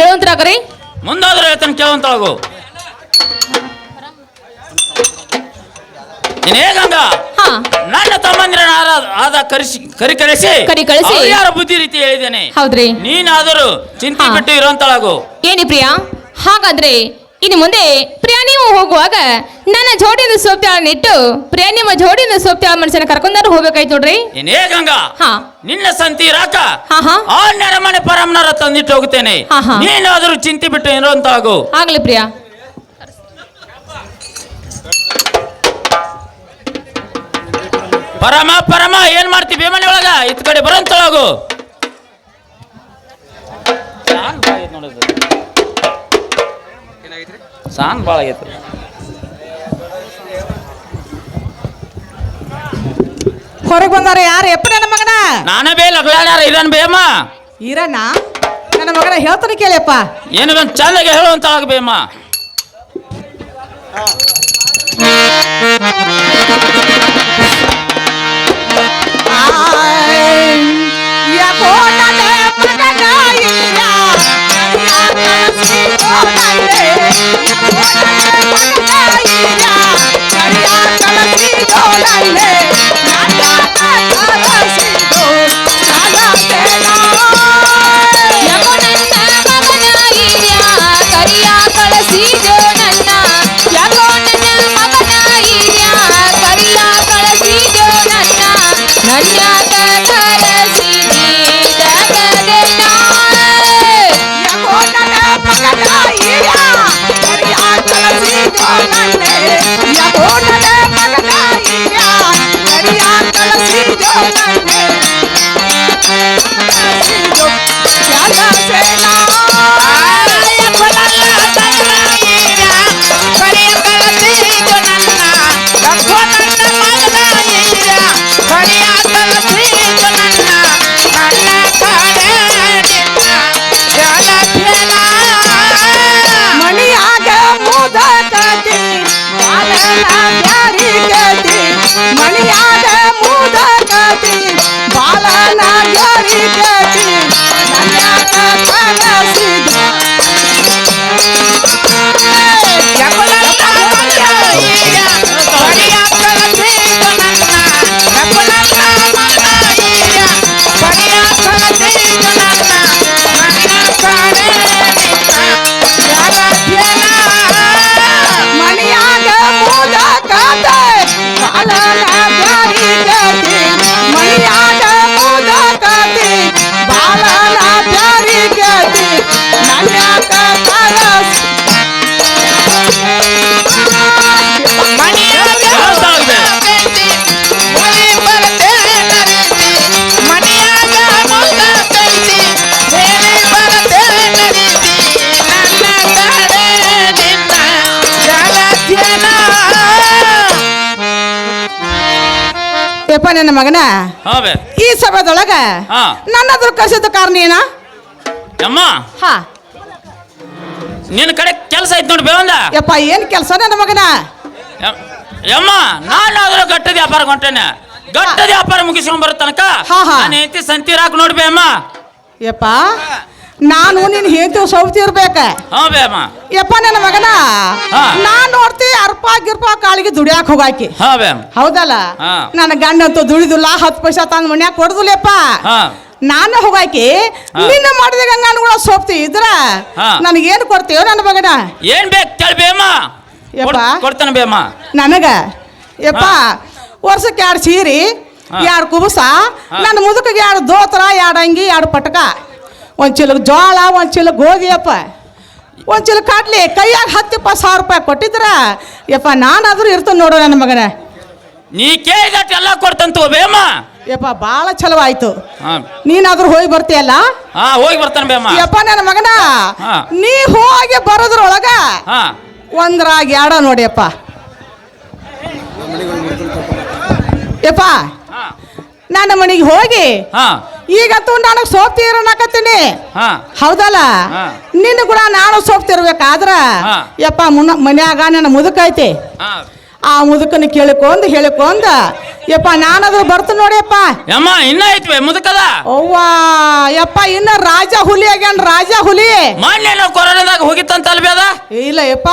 ಹೇಳುವಂತರಾಗ್ರಿ. ಮುಂದಾದ್ರೆ ಹೇಳ್ತಾನೆ ನೀನ್ ಹೇಗಂಗ ಹಾ. ನನ್ನ ತಮ್ಮಂದಿರ ಆದ ಕರೆಸಿ ಕರಿ ಕಳಿಸಿ. ಕರಿ ಕಳಿಸಿ. ಯಾರ ಬುದ್ಧಿ ರೀತಿ ಹೇಳಿದ್ದೇನೆ? ಹೌದ್ರಿ. ನೀನಾದರೂ ಚಿಂತೆ. ಬಿಟ್ಟು ಇರುವಂತಳಾಗು. ಏನಿ ಪ್ರಿಯಾ? ಹಾಗಾದ್ರೆ ಇನ್ನು ಮುಂದೆ ಪ್ರಿಯಾ ನೀವು ಹೋಗುವಾಗ ನನ್ನ ಜೋಡಿನ ಸೋಪ್ತಾಳನ್ನಿಟ್ಟು ಪ್ರಿಯಾ ನಿಮ್ಮ ಜೋಡಿನ ಸೋಪ್ತಾಳ ಮನುಷ್ಯನ ಕರ್ಕೊಂಡಾರು ಹೋಗ್ಬೇಕಾಯ್ತು ನೋಡ್ರಿ. ಏನೇ ಗಂಗಾ? ಹಾ. ನಿನ್ನ ಸಂತಿ ರಾಕ? ಹಾ ಹಾ. ಆ ನೆರಮನೆ ಪರಮನರ ತಂದಿಟ್ಟು ಹೋಗುತ್ತೇನೆ ಹಾ, ಹಾ. ನೀನಾದರೂ ಚಿಂತೆ ಬಿಟ್ಟು ಆಗು. ಆಗ್ಲಿ ಪ್ರಿಯಾ. ಪರಮ ಪರಮ ಏನ್ ಮಾಡ್ತಿ ಮನೆ ಒಳಗ? ಇತ್ ಕಡೆ ಬರಂತಳಗು. ಸಾಂಗ್ ಭಾಳ ಆಗೈತೆ. ಹೊರಗೆ ಬಂದಾರ ಯಾರು? ಎಪ್ಪ ನನ್ನ ಮಗನ? ನಾನೇ ಬೇ ಲಗ್ಲಾಡ್ಯಾರ ಇರನ್ ಬೇಮ ಇರಣ್ಣ ನನ್ನ ಮಗನ ಹೇಳ್ತಾನೆ ಕೇಳಿಯಪ್ಪ. ಏನು ಬಂದ್ ಹೇಳುವಂತ ಆಗಬೇಮ್ಮ ಬೇಮ ಯಾಕೋ ನನ್ನ ಮಗನ? ಹಾ ಈ ಸಭೆದೊಳಗ ಹಾ. ನನ್ನದ್ರ ಕಸಿದ ಕಾರಣ ಏನ? ಅಮ್ಮ ಹಾ. ನಿನ್ನ ಕಡೆ ಕೆಲಸ ಐತ್ ನೋಡಿ ಬೇವಂದ ಯಪ್ಪ ಏನ್ ಕೆಲಸ ನನ್ನ ಮಗನ? ಯಮ್ಮ ನಾನು ಅದ್ರ ಗಟ್ಟದ ವ್ಯಾಪಾರ ಹೊಂಟೇನೆ ಗಟ್ಟದ ವ್ಯಾಪಾರ ಮುಗಿಸ್ಕೊಂಡ್ ಬರೋ ತನಕ ಹಾ, ಹಾ. ನಾನು ಐತಿ ಸಂತಿ ರಾಕ್ ನೋಡ್ಬೇ ಅಮ್ಮ. ಯಪ್ಪ ನಾನು ನಿನ್ ಹೆಂಡತಿ ಸೌತಿ ಇರ್ಬೇಕ ಹಾ ಯಪ್ಪ ನನ್ನ ಮಗನ ಹಾ. ನಾನ್ ನೋಡ್ತಿ ಅರ್ಪ ಗಿರ್ಪ ಕಾಳಿಗೆ ದುಡಿಯಾಕ ಹೋಗಾಕಿ ಹಾ ಹೌದಲ್ಲ ಹಾ. ನನ್ನ ಗಂಡ ಅಂತೂ ದುಡಿದಿಲ್ಲ ಹತ್ತು ಪೈಸ ತಂದ್ ಮನ್ಯಾಗ ಕೊಡ್ದಿಲ್ಲಪ್ಪ ಹಾ ನಾನು ಹೋಗಾಕಿ ಹಾ. ನಿನ್ನ ಮಾಡಿದ ಗಂಗಾನು ಕೂಡ ಸೋಪ್ತಿ ಇದ್ರ ಹಾ. ನನಗೇನು ಕೊಡ್ತೀಯೋ ನನ್ನ ಮಗನ ಏನ್ ಬೇಕು ಕೇಳಿ ಯಪ್ಪ. ಕೊಡ್ತೇನೆ ನನಗ ಯಪ್ಪ ವರ್ಷಕ್ಕೆ ಎರಡು ಸೀರಿ ಹಾ. ಎರಡು ಕುಬುಸ ಹಾ. ನನ್ನ ಮುದುಕಿಗೆ ಎರಡು ದೋತ್ರ ಎರಡು ಅಂಗಿ ಎರಡು ಪಟಕ ಒಂದು ಚೀಲ ಜೋಳ ಒಂದು ಚೀಲ ಗೋಧಿ ಅಪ್ಪ ಒಂದು ಚೀಲ ಕಾಟ್ಲಿ ಕೈಯಾಗ ಹತ್ತು ಇಪ್ಪತ್ತು ಸಾವಿರ ರೂಪಾಯಿ ಕೊಟ್ಟಿದ್ರ. ಯಪ್ಪ ನಾನಾದ್ರೂ ಇರ್ತೇನೆ ನೋಡು ನನ್ನ ಮಗನ. ನೀ ಕೇಳಿದಟ್ಟು ಎಲ್ಲ ಕೊಡ್ತಂತ ಬೇಮ ಯಪ್ಪ ಭಾಳ ಚಲೋ ಆಯ್ತು. ನೀನಾದ್ರೂ ಹೋಗಿ ಬರ್ತೀಯಲ್ಲ? ಹೋಗಿ ಬರ್ತಾನೆ ಯಪ್ಪ ನನ್ನ ಮಗನ ನೀ ಹೋಗಿ ಬರೋದ್ರೊಳಗ ಒಂದ್ರಾಗ ಎರಡ ನೋಡಿಯಪ್ಪ ಯಪ್ಪ ನನ್ನ ಮನೆಗೆ ಹೋಗಿ. ಹಾ. ಈಗಂತೂ ನನಗೆ ಸೋಪ್ತಿರನ್ನಕತ್ತೀನಿ ಹಾ. ಹೌದಲ್ಲ? ಹಾ. ನಿನ್ನ ಕೂಡ ನಾನು ಸೋಪ್ತಿರ್ಬೇಕಾದ್ರ ಹಾ. ಯಪ್ಪ ಮುನ್ನ ಮನ್ಯಾಗ ನನ್ನ ಮುದುಕೈತಿ. ಹಾ. ಆ ಮುದುಕನ ಕೇಳಿಕೊಂದು ಹೇಳಿಕೊಂದ ಯಪ್ಪ ನಾನದು ಬರ್ತು ನೋಡಿಯಪ್ಪ. ಯಮ್ಮ ಇನ್ನ ಐತ್ವೆ ಮುದುಕದ? ಅವ್ವಾ ಯಪ್ಪ ಇನ್ನ ರಾಜ ಹುಲಿ ಆಗ್ಯಾನ ರಾಜ ಹುಲಿ. ಮೊನ್ನೆ ಕೊರೋನಾದಾಗ ಹೋಗಿತ್ತಂತ ಅದ? ಇಲ್ಲ ಯಪ್ಪ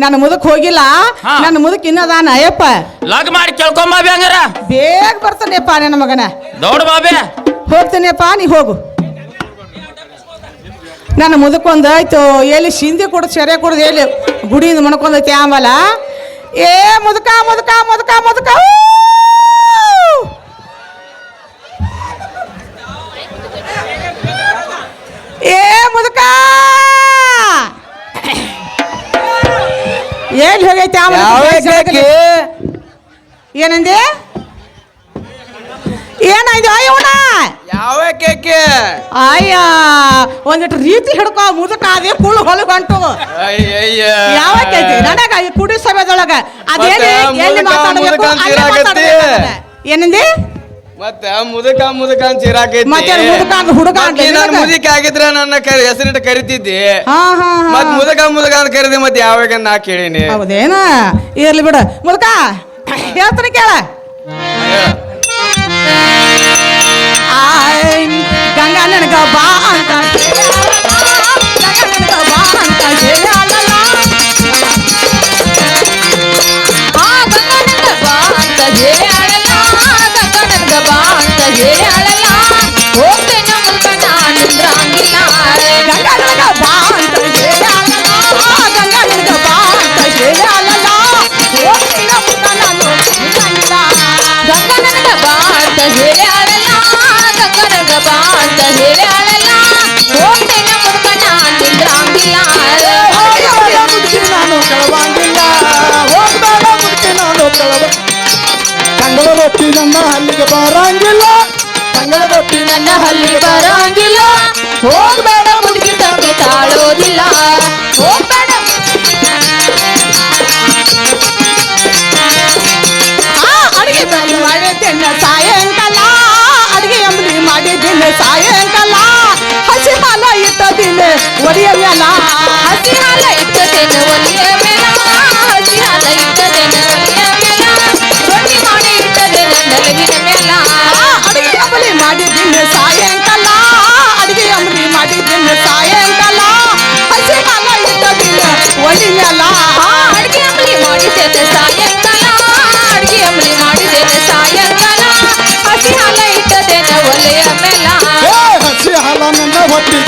ನನ್ನ ಮುದಕ್ ಹೋಗಿಲ್ಲ. ಹಾ. ನನ್ನ ಮುದಕ್ ಇನ್ನದಾನ ಅಯ್ಯಪ್ಪ ಲಗ್ ಮಾಡಿ ಕೇಳ್ಕೊಂಬ ಹಂಗಾರ. ಬೇಗ ಬರ್ತಾನೆಪ್ಪ ನನ್ನ ಮಗನ. ದೌಡ್ ಬಾಬೆ. ಹೋಗ್ತೇನೆಪ್ಪ ನೀ ಹೋಗು. ನನ್ನ ಮುದಕ್ಕೊಂದು ಆಯ್ತು ಎಲ್ಲಿ ಸಿಂಧಿ ಕೊಡು ಸೆರೆ ಕೊಡ್ದು ಎಲ್ಲಿ ಗುಡಿಯಿಂದ ಮಣ್ಕೊಂಡೈತಿ ಆಮೇಲೆ. ಏ ಮುದುಕ ಮುದುಕ ರೀತಿ ಹಿಡ್ಕೊ ಮುದುಕ ಅದೇ ಕುಳು ಹೊಲ ಹೊಂಟು. ಯಾವ ಕೈತಿ ನನಗ ಈ ಕುಡಿ ಸಭೆದೊಳಗ ಅದೇನು ಮತ್ತೆ ಎಲ್ಲಿ ಮಾತಾಡಬೇಕು ಅಲ್ಲೇ ಮಾತಾಡ್ಬೇಕು ಏನಂದಿ? ಮತ್ತೆ ಮುದುಕ ಮುದುಕ ಅಂತ ಚಿರಾಕೈತಿ ಮತ್ತೆ ಮುದುಕ ಅಂತ ಹುಡುಗ ಮತ್ತ್ ನನ್? ಮುದುಕ ಆಗಿದ್ರ ನನ್ನ ಹೆಸರಿಟ್ಟು ಕರಿತಿದ್ದಿ? ಹಾ ಹಾ ಹಾ. ಮತ್ ಮುದುಕ ಮುದುಕ ಅಂತ ಕರಿದಿ ಮತ್ತೆ ಯಾವಾಗ ನಾ ಕೇಳಿನಿ? ಹೌದೇನ? ಇರ್ಲಿ ಬಿಡು. ಮುದುಕ ಹೇಳ್ತಾನೆ ಕೇಳ. ಗಂಗಾ ನನಗ ಬಾ ಅಂತ ಹೇಳಲ್ಲ ಹೋಗ್ತೀನ ಮುತ್ತ ನಾನು ನಿನ್ನಂಗಿಲ್ಲ. ಹಲ್ಲಿ ಬರಂಗಿಲ್ಲ. ಹೋಗ್ಬೇಡ ಮುದುಕಿ ತಂಗಿ ತಾಳೋದಿಲ್ಲ. ಹೋಗ್ಬೇಡ. ಆ, ಅಡಿಗೆ ಬಂದು ಮಾಡಿದ್ದೇನ ಸಾಯಂಕಾಲ. ಅಡುಗೆ ಅಂಬಲಿ ಮಾಡಿದ್ದೇನ ಸಾಯಂಕಾಲ. ಹಸಿ ಹಾಲ ಇಟ್ಟದಿಲ್ಲ ಒಡಿಯ ಮ್ಯಾಲ. ಹಸಿ ಹಾಲ ಇಟ್ಟದೇನು ಒಲಿಯ ಮೇಲ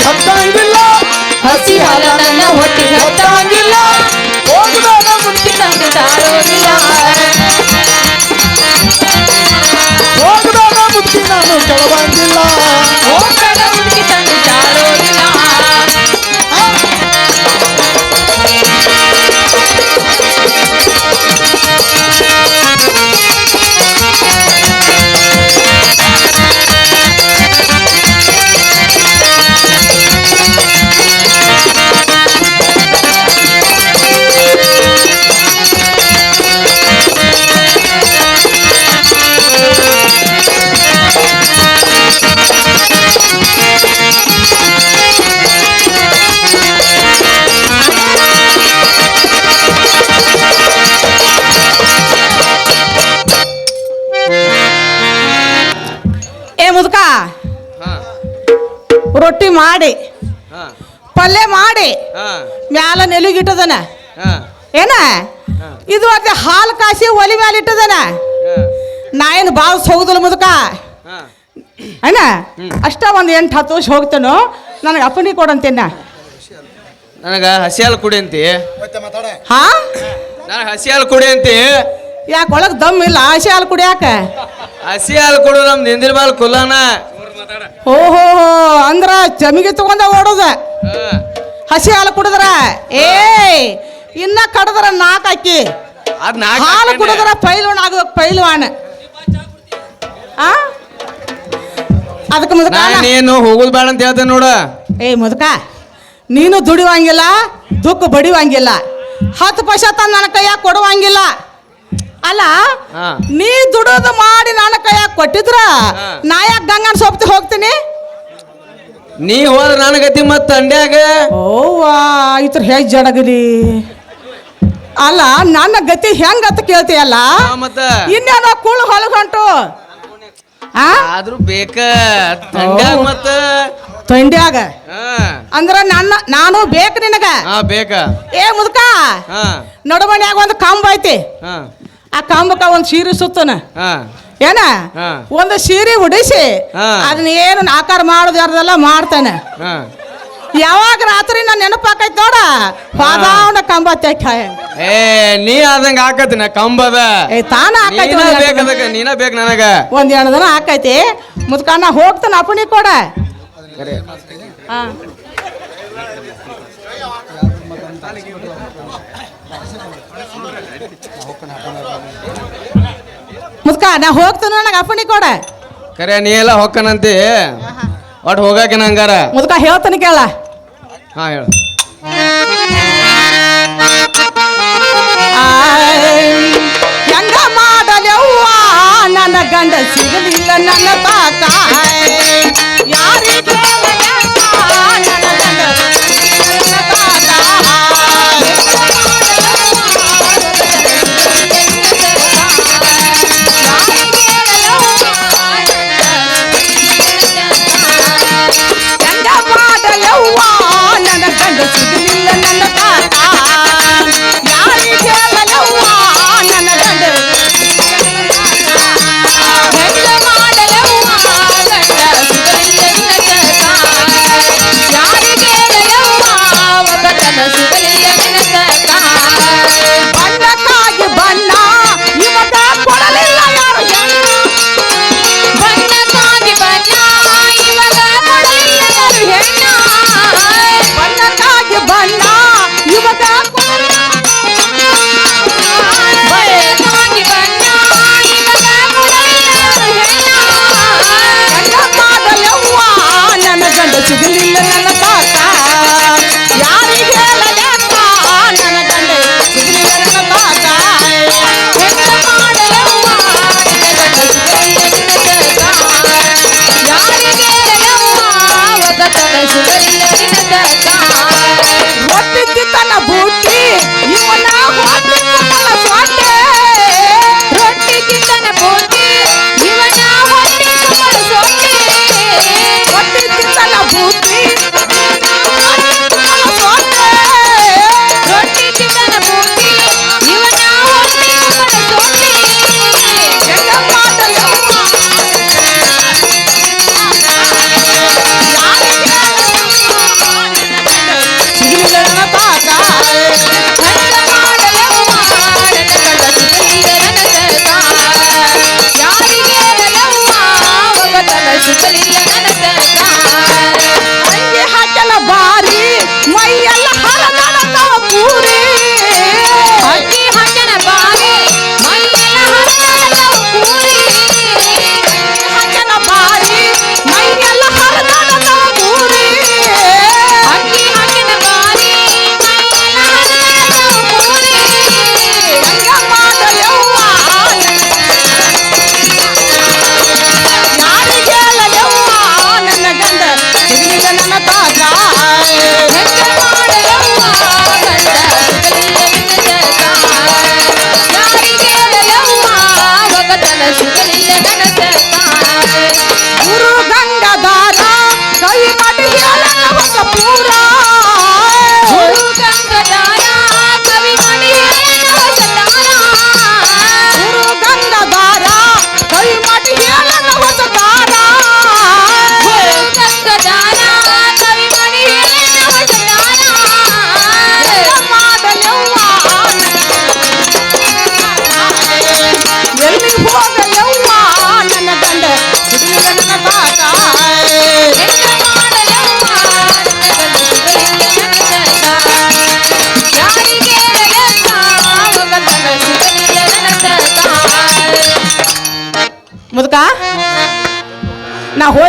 ಹೊಟ್ಟಿ ಹತ್ತಂಗಿಲ್ಲ ರೊಟ್ಟಿ ಮಾಡಿ ಹಾ. ಪಲ್ಯ ಮಾಡಿ ಹಾ. ಮ್ಯಾಲ ನೆಲುಗಿಟ್ಟದನ. ಹಾ. ಏನ? ಇದು ಅದೇ ಹಾಲು ಕಾಸಿ ಒಲಿ ಮ್ಯಾಲ ಇಟ್ಟದನ. ನಾ ಏನು ಬಾವು ಹೋಗುದಿಲ್ಲ ಮುದುಕ? ಏನ? ಅಣ್ಣ ಅಷ್ಟ ಒಂದು ಎಂಟು ಹತ್ತು ವರ್ಷ ಹೋಗ್ತೇನೋ ನನಗೆ ಅಪ್ಪನಿ ಕೊಡಂತೇನ. ನನಗ ಹಸಿ ಹಾಲು ಕುಡಿ ಅಂತಿ. ಹಾ? ನನಗೆ ಹಸಿ ಹಾಲು ಕುಡಿ ಅಂತಿ. ಯಾಕೆ ಒಳಗೆ ದಮ್ ಇಲ್ಲ? ಹಸಿ ಹಾಲು ಕುಡಿಯಾಕ ಹಸಿ ಹಾಲು ಕೊಡು ನಮ್ ನಿಂದಿರ ಬಾಲ್ ಕುಲಾನ ಹೋ ಹೋ ಹೋ ಅಂದ್ರ ಜಮಿಗೆ ತಗೊಂಡ ಓಡೋದ. ಹಸಿ ಹಾಲು ಕುಡಿದ್ರ? ಏ ಇನ್ನ ಕಡದ್ರ ನಾಕ್ ಹಾಕಿ. ಹಾಲು. ಕುಡಿದ್ರ ಪೈಲ್ವಾನ್ ಆಗ ಪೈಲ್ವಾನ್. ಆ? ಅದಕ್ಕೆ ಮುದುಕ ನೀನು ಹೋಗುದು ಬೇಡ ಅಂತ ಹೇಳ್ತೇನೆ ನೋಡ. ಏ ಮುದುಕ ನೀನು ದುಡಿವಂಗಿಲ್ಲ ದುಃಖ ಬಡಿವಂಗಿಲ್ಲ ಹತ್ತು ಪೈಸೆ ತಂದು ನನ್ನ ಕೈಯಾಗ ಕೊಡುವಂಗಿಲ್ಲ. ಅಲ್ಲ ಹಾ. ನೀ ದುಡೋದು ಮಾಡಿ ನನ್ನ ಕೈಯಾಗ ಕೊಟ್ಟಿದ್ರ. ನಾ ಯಾಕೆ ಗಂಗನ ಸೊಪ್ತಿ ಹೋಗ್ತೀನಿ? ನೀ ಹೋದ್ರ ನನ್ನ ಗತಿ ಮತ್ತ ಅಂಡ್ಯಾಗ ಓವಾ ಇತರ ಹೇಗೆ ಜಡಗಲಿ? ಅಲ್ಲ ನನ್ನ ಗತಿ ಹೆಂಗ್ ಕೇಳ್ತೀಯಲ್ಲ? ಹಾ, ಮತ್ತ. ಇನ್ನೇನೋ ಕೂಳು ಹೊಲಗಂಟು. ಆ? ಆದ್ರೂ ಬೇಕ. ಮತ್ತ? ತೊಂಡ್ಯಾಗ? ಹಾ. ಅಂದ್ರ ನನ್ನ ನಾನು ಬೇಕು ನಿನಗ? ಹಾ ಬೇಕ. ಏ ಮುದುಕ ಹಾ. ನಡುಮನ್ಯಾಗ ಒಂದು ಕಂಬ ಐತಿ. ಹಾ. ಆ ಕಂಬಕ್ಕ ಒಂದು ಸೀರೆ ಸುತ್ತನ. ಏನ? ಒಂದು ಸೀರೆ ಉಡಿಸಿ ಅದನ್ನ ಏನು ಆಕಾರ ಮಾಡೋದು ಯಾರ್ದೆಲ್ಲ ಮಾಡ್ತಾನೆ. ಯಾವಾಗ ರಾತ್ರಿ ನಾನು ನೆನಪಾಕೈತ್ ನೋಡ. ಪಾದಾವನ ಕಂಬ ತೆಕ್ಕ ಏ ನೀ ಆದಂಗ ಹಾಕತಿನ ಕಂಬದ. ಏ ತಾನ ಹಾಕೈತಿ ನೀನ ಬೇಕು ನನಗ. ಒಂದ್ ಎರಡು ದಿನ ಹಾಕೈತಿ ಮುದ್ಕಣ್ಣ ಹೋಗ್ತಾನ ಅಪ್ಪಣಿ ಕೊಡ. ಮುದ್ಕ ನಾ ಹೋಗ್ತಾನ ನನಗೆ ಅಪ್ಪಣಿ ಕೊಡ. ಕರೆ ನೀ ಎಲ್ಲ ಹೊಕ್ಕನಂತಿ? ಒಟ್ಟು ಹೋಗಾಕಿನ ನಂಗಾರ ಮುದ್ಕ ಹೇಳ್ತಾನೆ ಕೇಳ. ಹಾ ಹೇಳು. ಹೆಂಗ ಮಾಡಲೆವ್ವ ನನ್ನ ಗಂಡ ಸಿಗಲಿಲ್ಲ ನನ್ನ ತಾತ.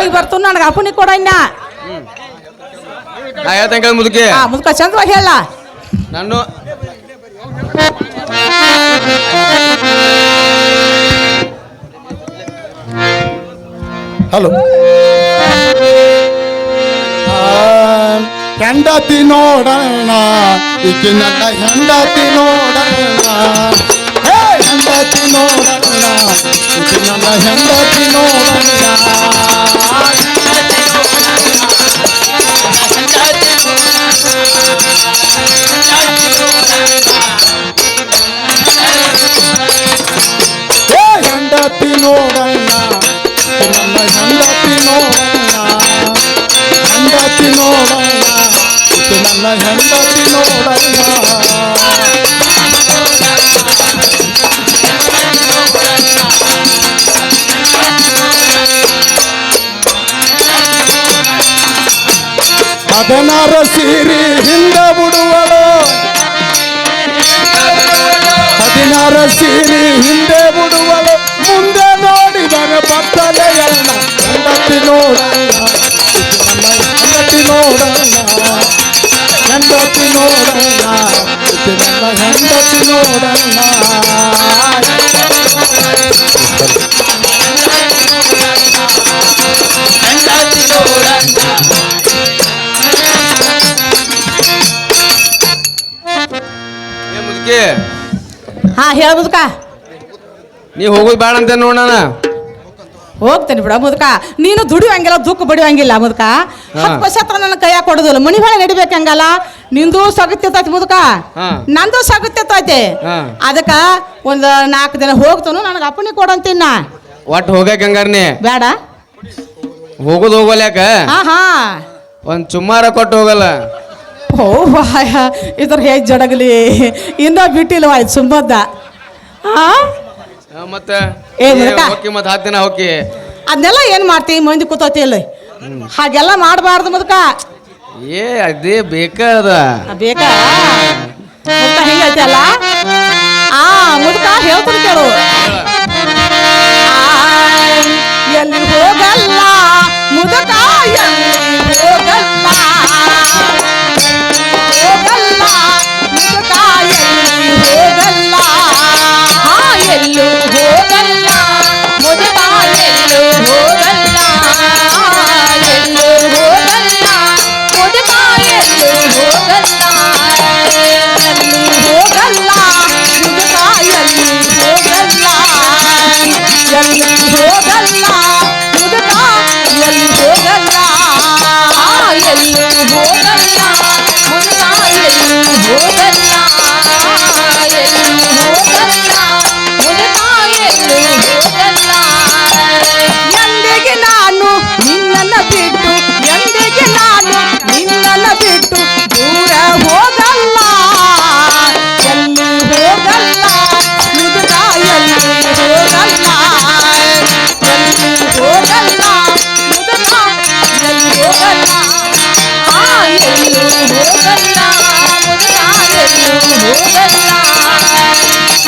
ನಾ ಬರ್ತು ನನಗೆ ಅಪ್ಪನಿ ಕೊಡ ಇನ್ನ ನಾ ಹೇಳ್ತಂಗ ಮುದುಕಿ. ಆ ಮುದುಕ ಚಂದ್ರವಾಗಿ ಹೇಳ. ನಾನು ಹಲೋ. ಹೆಂಡತಿ ನೋಡಣ್ಣ ಈಗಿನ ಹೆಂಡತಿ ನೋಡಣ್ಣ. ಹೇ ಹೆಂಡತಿ ನೋಡಣ್ಣ ಈಕೆ ನನ್ನ ಹೆಂಡತಿ ನೋಡಣ್ಣ ಹೇ ಹೆಂಡತಿ ನೋಡಣ್ಣ ಈಕೆ ನನ್ನ ಹೆಂಡತಿ ನೋಡಣ್ಣ ಹೆಂಡತಿ ನೋಡಣ್ಣ ಈಕೆ ನನ್ನ ಹೆಂಡತಿ ನೋಡಣ್ಣ ಹದಿನಾರು ಸೀರಿ ಹಿಂದೆ ಬಿಡುವಳು ಹದಿನಾರು ಸೀರಿ ಹಿಂದೆ ಬಿಡುವಳು ಮುಂದೆ ನೋಡಿದರೆ ಬರ್ತದೆ ಎಲ್ಲ ಹೆಂಡತಿ ನೋಡಲ್ಲ ನನ್ನ ಹೆಂಡತಿ ನೋಡಲ್ಲ ಹೆಂಡತಿ ನೋಡಲ್ಲ ಇದು ನನ್ನ ಹೆಂಡತಿ ನೋಡಲ್ಲ ಏ ಮುದುಕಿ ಹಾ ಹೇಳ ಮುದುಕ. ನೀ ಹೋಗೋದು ಬೇಡ ಅಂತ ನೋಡೋಣ ಹೋಗ್ತೇನೆ ಬಿಡ ಮುದುಕ. ನೀನು ದುಡಿಯುವಂಗಿಲ್ಲ ದುಃಖ ಬಡಿಯುವಂಗಿಲ್ಲ ಮುದುಕ. ಹತ್ತು ಪೈಸೆ ಹತ್ರ ನನ್ನ ಕೈಯಾಗ ಕೊಡೋದಿಲ್ಲ. ಮನಿ ಹೊಳೆ ನಡಿಬೇಕಂಗಲ್ಲ ನಿಂದು ಸಗತ್ಯತೈತಿ ಮುದುಕ. ನಂದು ಸಗತ್ಯತೈತಿ ಅದಕ್ಕೆ ಒಂದು ನಾಲ್ಕು ದಿನ ಹೋಗ್ತಾನು ನನಗೆ ಅಪ್ಪಣೆ ಕೊಡಂತೀನ ಒಟ್ಟು ಹೋಗ್ಯಾಕ ಹಂಗಾರ್ನಿ ಬೇಡ. ಹೋಗೋದು ಹೋಗಲ್ಯಾಕ? ಹಾ ಹಾ. ಒಂದು ಚುಮ್ಮಾರ ಕೊಟ್ಟು ಹೋಗಲ್ಲ. ಓ ಬಾಯ ಇದ್ರ ಹೇಗೆ ಜಡಗಲಿ? ಇನ್ನ ಬಿಟ್ಟಿಲ್ವ ಆಯ್ತು ಸುಮ್ಮದ ಆ, ಮತ್ತೆ? ಏ. ಹೋಗಿ ಮತ್ತೆ ಹತ್ತು ದಿನ ಹೋಗಿ ಅದನ್ನೆಲ್ಲ ಏನು ಮಾಡ್ತೀವಿ ಮಂದಿ ಕೂತೈತಿ ಇಲ್ಲಿ ಹಾಗೆಲ್ಲ ಮಾಡಬಾರ್ದು ಮುದುಕ ಏ ಅದೇ ಬೇಕಾದ ಬೇಕಾ? ಮುದುಕ ಹೆಂಗೈತಿ ಅಲ್ಲ? ಆ ಮುದುಕ ಹೇಳ್ತಾರೆ ಕೇಳು. ಎಲ್ಲಿ ಹೋಗಲ್ಲ ಮುದಕ ಎಲ್ಲಿ ಹೋಗಲ್ಲ?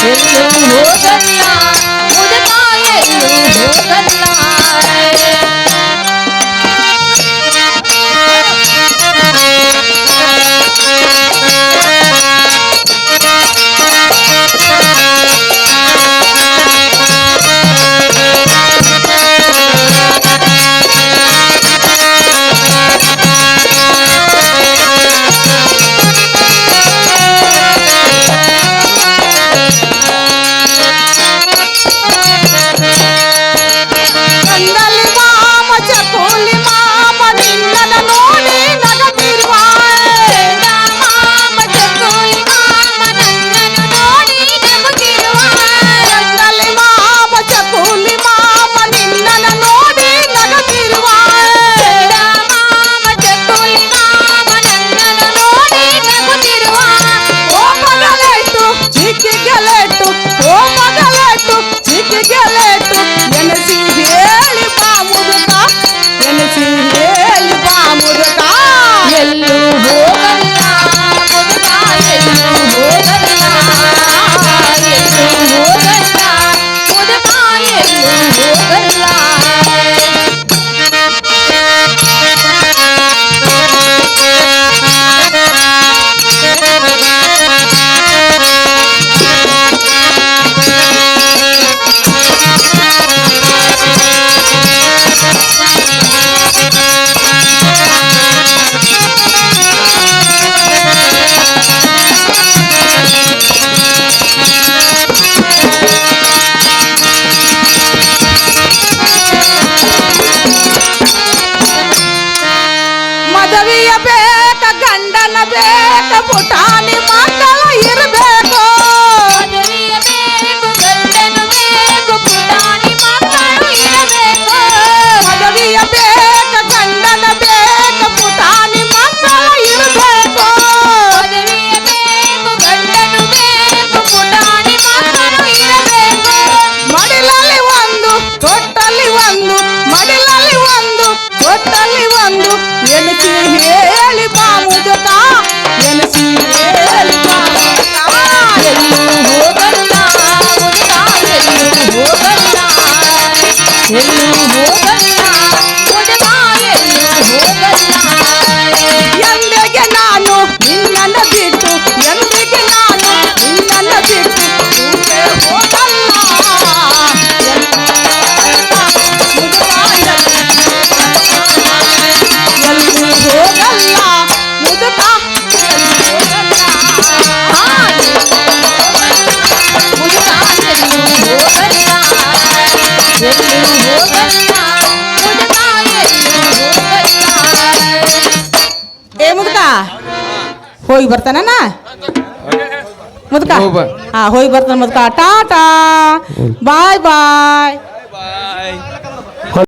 ಎಲ್ಲೂ ಹೋಗಲ್ಲ ಮುದುಕ ಎಲ್ಲೂ ಹೋಗಲ್ಲ ಹೋಗಿ ಬರ್ತಾನಣ್ಣ ಮುದ್ಕ ಹಾ ಹೋಗಿ ಬರ್ತಾನ ಮುದ್ಕ ಟಾಟಾ ಬಾಯ್ ಬಾಯ್